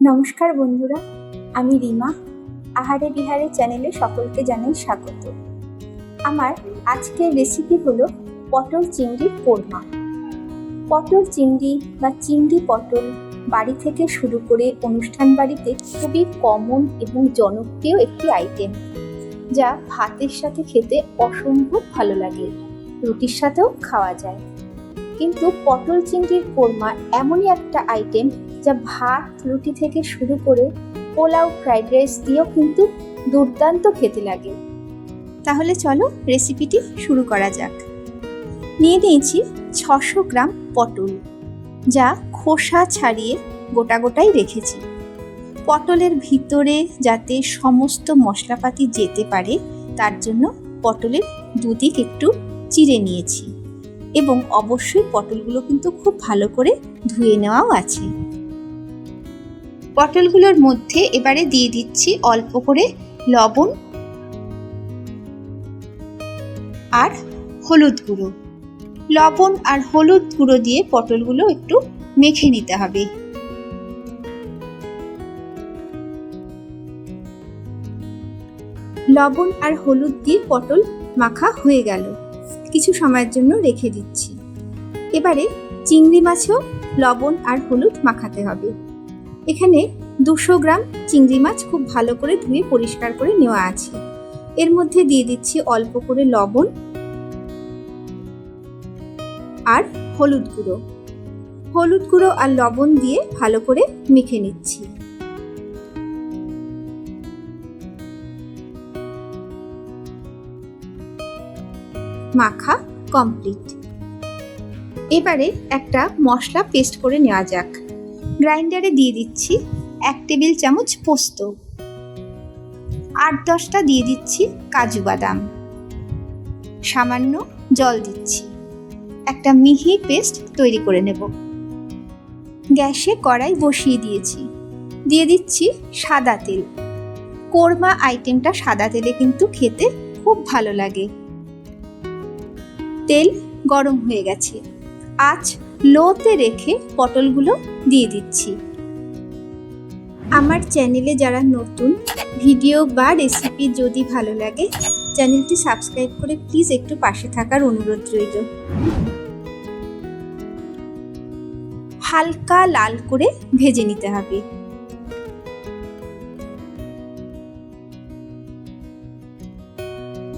নমস্কার বন্ধুরা, আমি রিমা। আহারে বিহারে চ্যানেলে সকলকে জানাই স্বাগত। আমার আজকের রেসিপি হলো পটল চিংড়ির কোরমা। পটল চিংড়ি বা চিংড়ি পটল বাড়ি থেকে শুরু করে অনুষ্ঠান বাড়িতে খুবই কমন এবং জনপ্রিয় একটি আইটেম যা ভাতের সাথে খেতে অসম্ভব ভালো লাগে। রুটির সাথেও খাওয়া যায়। কিন্তু পটল চিংড়ির কোরমা এমনই একটা আইটেম যা ভাত, রুটি থেকে শুরু করে পোলাও ফ্রাইড রাইস দিয়েও কিন্তু দুর্দান্ত খেতে লাগে। তাহলে চলো রেসিপিটি শুরু করা যাক। নিয়ে নিয়েছি ছশো গ্রাম পটল, যা খোসা ছাড়িয়ে গোটা গোটাই রেখেছি। পটলের ভিতরে যাতে সমস্ত মশলাপাতি যেতে পারে, তার জন্য পটলের দুদিক একটু চিড়ে নিয়েছি। এবং অবশ্যই পটলগুলো কিন্তু খুব ভালো করে ধুয়ে নেওয়াও আছে। পটলগুলোর মধ্যে এবারে দিয়ে দিচ্ছি অল্প করে লবণ আর হলুদ গুঁড়ো। লবণ আর হলুদ গুঁড়ো দিয়ে পটলগুলো একটু মেখে নিতে হবে। লবণ আর হলুদ দিয়ে পটল মাখা হয়ে গেল। কিছু সময়ের জন্য রেখে দিচ্ছি। এবারে চিংড়ি মাছেও লবণ আর হলুদ মাখাতে হবে। এখানে দুশো গ্রাম চিংড়ি মাছ খুব ভালো করে ধুয়ে পরিষ্কার করে নেওয়া আছে। এর মধ্যে দিয়ে দিচ্ছি অল্প করে লবণ আর হলুদ গুঁড়ো। হলুদ গুঁড়ো আর লবণ দিয়ে ভালো করে মেখে নিচ্ছি। মাখা কমপ্লিট এবারে একটা মশলা পেস্ট করে নেওয়া যাক। গ্রাইন্ডারে দিয়ে দিচ্ছি এক টেবিল চামচ পোস্ত। আট দশটা দিয়ে দিচ্ছি কাজু বাদাম। সামান্য জল দিচ্ছি। একটা মিহি পেস্ট তৈরি করে নেব। গ্যাসে কড়াই বসিয়ে দিয়েছি। দিয়ে দিচ্ছি সাদা তেল। কোরমা আইটেমটা সাদা তেলে কিন্তু খেতে খুব ভালো লাগে। তেল গরম হয়ে গেছে। আজ লোতে রেখে পটলগুলো দিয়ে দিচ্ছি। আমার চ্যানেলে যারা নতুন, ভিডিও বা রেসিপি যদি ভালো লাগে, চ্যানেলটি সাবস্ক্রাইব করে প্লিজ একটু পাশে থাকার অনুরোধ রইল। হালকা লাল করে ভেজে নিতে হবে।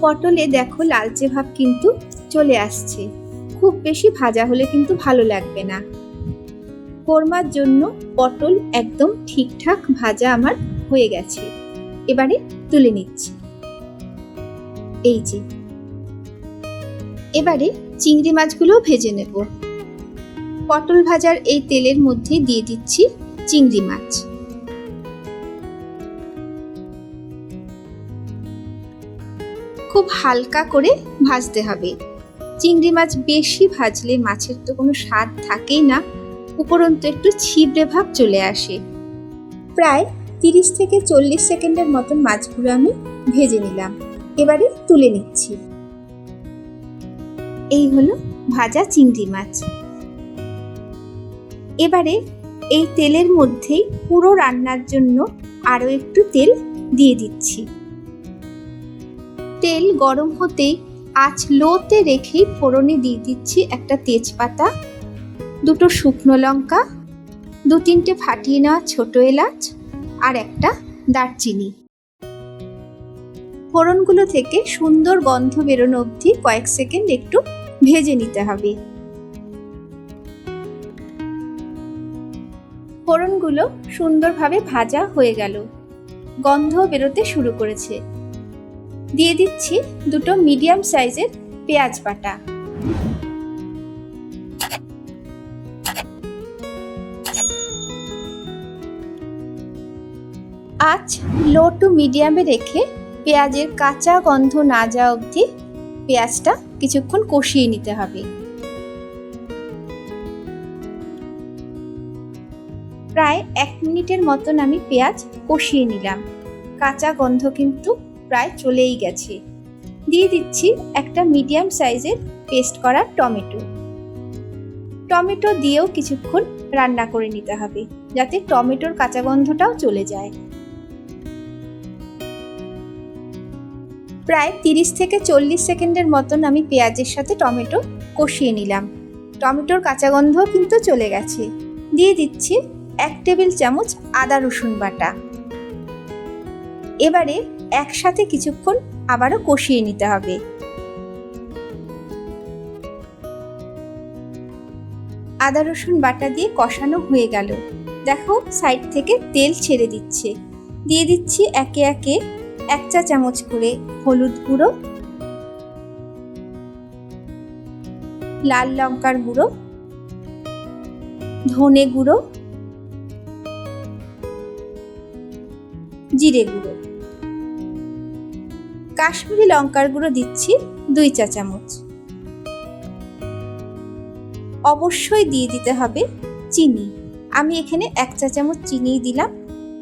পটলে দেখো লালচে ভাব কিন্তু চলে আসছে। খুব বেশি ভাজা হলে কিন্তু ভালো লাগবে না। কোরমার জন্য পটল একদম ঠিকঠাক ভাজা আমার হয়ে গেছে। এবারে তুলে নিচ্ছি। এই যে। এবারে চিংড়ি মাছগুলো ভেজে নেব। পটল ভাজার এই তেলের মধ্যে দিয়ে দিচ্ছি চিংড়ি মাছ। খুব হালকা করে ভাজতে হবে। চিংড়ি মাছ বেশি ভাজলে মাছের তো কোনো স্বাদ থাকেই না। উপরন্তু একটু ছিবড়ে ভাব চলে আসে। প্রায় তিরিশ থেকে চল্লিশ সেকেন্ডের মতন মাছগুলো আমি ভেজে নিলাম। এবারে তুলে নিচ্ছি। এই হলো ভাজা চিংড়ি মাছ। এবারে এই তেলের মধ্যেই পুরো রান্নার জন্য আরও একটু তেল দিয়ে দিচ্ছি। তেল গরম হতেই আঁচ লোতে রেখেই ফোড়নে দিয়ে দিচ্ছি একটা তেজপাতা, দুটো শুকনো লঙ্কা, দু তিনটে ফাটিয়ে নেওয়া ছোট এলাচ আর একটা দারচিনি। ফোড়নগুলো থেকে সুন্দর গন্ধ বেরোনো অবধি কয়েক সেকেন্ড একটু ভেজে নিতে হবে। ফোড়নগুলো সুন্দরভাবে ভাজা হয়ে গেল। গন্ধ বেরোতে শুরু করেছে। দিয়ে দিচ্ছি দুটো মিডিয়াম সাইজের পেঁয়াজ বাটা। আজ লো টু মিডিয়ামে রেখে পেঁয়াজের কাঁচা গন্ধ না যাওয়া অবধি পেঁয়াজটা কিছুক্ষণ কষিয়ে নিতে হবে। প্রায় এক মিনিটের মতন আমি পেঁয়াজ কষিয়ে নিলাম। কাঁচা গন্ধ কিন্তু প্রায় চলেই গেছে। দিয়ে দিচ্ছি একটা মিডিয়াম সাইজের পেস্ট করা টমেটো। টমেটো দিয়েও কিছুক্ষণ রান্না করে নিতে হবে, যাতে টমেটোর কাঁচা গন্ধটাও চলে যায়। প্রায় তিরিশ থেকে চল্লিশ সেকেন্ডের মতন আমি পেঁয়াজের সাথে টমেটো কষিয়ে নিলাম। টমেটোর কাঁচা গন্ধও কিন্তু চলে গেছে। দিয়ে দিচ্ছি এক টেবিল চামচ আদা রসুন বাটা। এবারে একসাথে কিছুক্ষণ আবারও কষিয়ে নিতে হবে। আদা, রসুন বাটা দিয়ে কষানো হয়ে গেল। দেখো, সাইড থেকে তেল ছেড়ে দিচ্ছে। দিয়ে দিচ্ছি একে একে এক চা চামচ করে হলুদ গুঁড়ো, লাল লঙ্কার গুঁড়ো, ধনে গুঁড়ো, জিরে গুঁড়ো। কাশ্মীরি লঙ্কার গুঁড়ো দিচ্ছি দুই চা চামচ। অবশ্যই দিয়ে দিতে হবে চিনি। আমি এখানে এক চা চামচ চিনি দিলাম।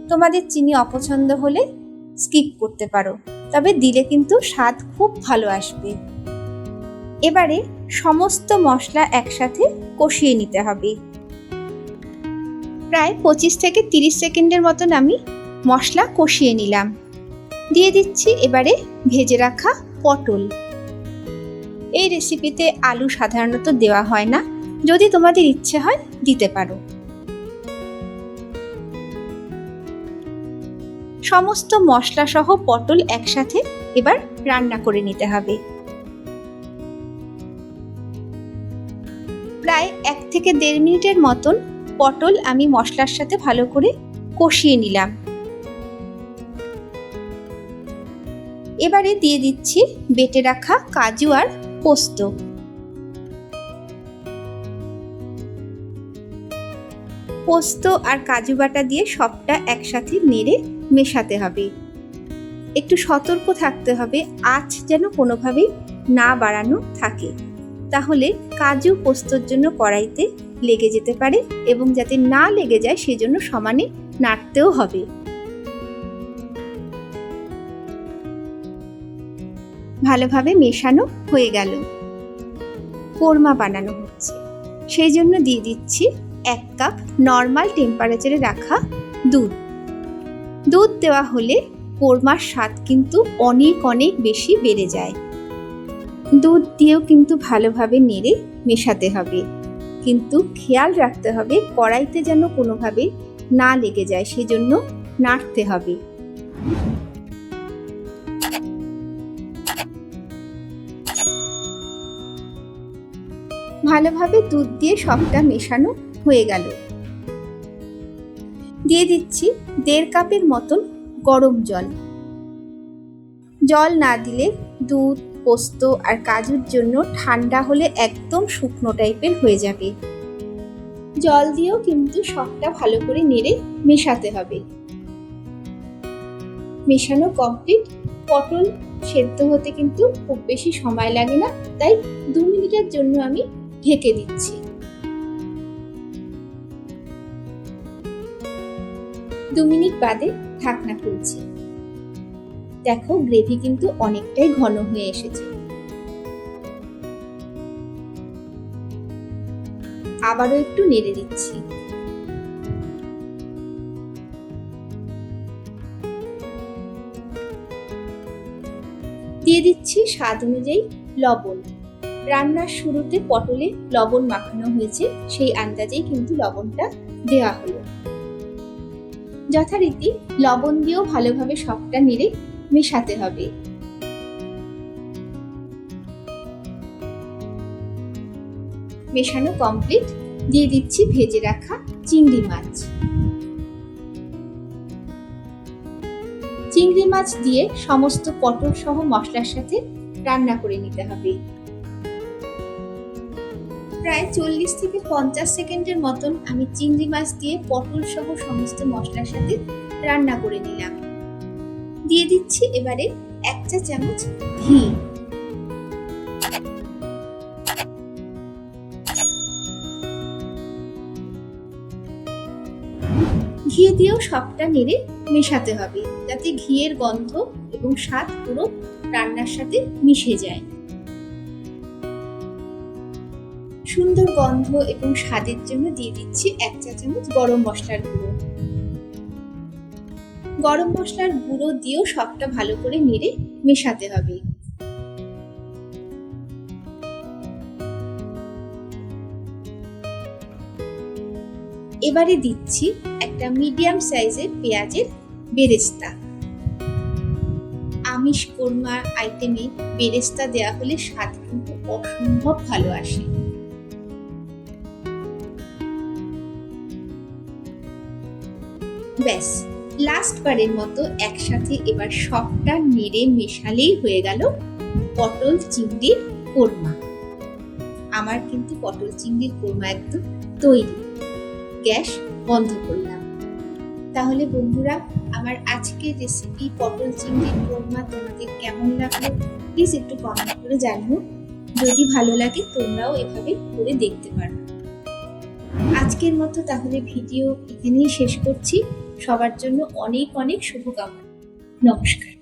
তোমাদের চিনি অপছন্দ হলে স্কিপ করতে পারো, তবে দিলে কিন্তু স্বাদ খুব ভালো আসবে। এবারে সমস্ত মশলা একসাথে কষিয়ে নিতে হবে। প্রায় পঁচিশ থেকে তিরিশ সেকেন্ডের মতন আমি মশলা কষিয়ে নিলাম। দিয়ে দিচ্ছি এবারে ভেজে রাখা পটল। এই রেসিপিতে আলু সাধারণত দেওয়া হয় না। যদি তোমাদের ইচ্ছে হয়, দিতে পারো। সমস্ত মশলা সহ পটল একসাথে এবার রান্না করে নিতে হবে। প্রায় এক থেকে দেড় মিনিটের মতন পটল আমি মশলার সাথে ভালো করে কষিয়ে নিলাম। এবারে দিয়ে দিচ্ছি বেটে রাখা কাজু আর পোস্ত। পোস্ত আর কাজু বাটা দিয়ে সবটা একসাথে নেড়ে মেশাতে হবে। একটু সতর্ক থাকতে হবে, আঁচ যেন কোনোভাবেই না বাড়ানো থাকে। তাহলে কাজু পোস্তর জন্য কড়াইতে লেগে যেতে পারে এবং যাতে না লেগে যায়, সেজন্য সমানে নাড়তেও হবে। ভালোভাবে মেশানো হয়ে গেল। কোরমা বানানো হচ্ছে। সেই জন্য দিয়ে দিচ্ছি এক কাপ নর্মাল টেম্পারেচারে রাখা দুধ। দুধ দেওয়া হলে কোরমার স্বাদ কিন্তু অনেক অনেক বেশি বেড়ে যায়। দুধ দিয়েও কিন্তু ভালোভাবে নেড়ে মেশাতে হবে। কিন্তু খেয়াল রাখতে হবে কড়াইতে যেন কোনোভাবে না লেগে যায়, সেজন্য নাড়তে হবে। ভালোভাবে দুধ দিয়ে সবটা মেশানো হয়ে গেল। দিয়ে দিচ্ছি দেড় কাপের মতন গরম জল। জল না দিলে দুধ, পোস্ত আর কাজুর জন্য ঠান্ডা হলে একদম শুকনো টাইপের হয়ে যাবে। জল দিয়েও কিন্তু সবটা ভালো করে নেড়ে মেশাতে হবে। মেশানো কমপ্লিট। পটল সেদ্ধ হতে কিন্তু খুব বেশি সময় লাগে না, তাই দু মিনিটের জন্য আমি ঢেকে দিচ্ছি। দু মিনিট বাদে ঢাকনা খুলছি। দেখো গ্রেভি কিন্তু অনেকটাই ঘন হয়ে এসেছে। আবারও একটু নেড়ে দিচ্ছি। দিয়ে দিচ্ছি স্বাদ অনুযায়ী লবণ। রান্নার শুরুতে পটলে লবণ মাখানো হয়েছে, সেই আন্দাজেই কিন্তু লবণটা দেওয়া হলো। যথারীতি লবণ দিয়েও ভালোভাবে সবটা নেড়ে মেশাতে হবে। মেশানো কমপ্লিট দিয়ে দিচ্ছি ভেজে রাখা চিংড়ি মাছ। চিংড়ি মাছ দিয়ে সমস্ত পটল সহ মশলার সাথে রান্না করে নিতে হবে। প্রায় চল্লিশ থেকে পঞ্চাশ সেকেন্ডের মতন আমি চিংড়ি মাছ দিয়ে পটল সহ সমস্ত মশলার সাথে রান্না করে নিলাম। দিয়ে দিচ্ছি এবারে এক চা চামচ ঘি। ঘি দিয়েও সবটা নেড়ে মেশাতে হবে, যাতে ঘিয়ের গন্ধ এবং স্বাদ পুরো রান্নার সাথে মিশে যায়। সুন্দর গন্ধ এবং স্বাদের জন্য দিয়ে দিচ্ছি এক চা চামচ গরম মশলার গুঁড়ো। গরম মশলার গুঁড়ো দিয়েও সবটা ভালো করে নেড়ে মেশাতে হবে। এবারে দিচ্ছি একটা মিডিয়াম সাইজের পেঁয়াজের বেরেস্তা। আমিষ কোরমা আইটেমে বেরেস্তা দেওয়া হলে স্বাদ কিন্তু অসম্ভব ভালো আসে। ব্যাস লাস্ট বারের মতো একসাথে এবার সবটা নেড়ে মেশালেই হয়ে গেল পটল চিংড়ির কোরমা। আমার কিন্তু পটল চিংড়ির কোরমা একদম তৈরি। গ্যাস বন্ধ করলাম। তাহলে বন্ধুরা, আমার আজকের রেসিপি পটল চিংড়ির কোরমা তোমাদের কেমন লাগল? প্লিজ একটু কমেন্ট করে জানিও। যদি ভালো লাগে, তোমরাও এভাবে করে দেখতে পারো। আজকের মতো তাহলে ভিডিও এখানেই শেষ করছি। সবার জন্য অনেক অনেক শুভকামনা। নমস্কার।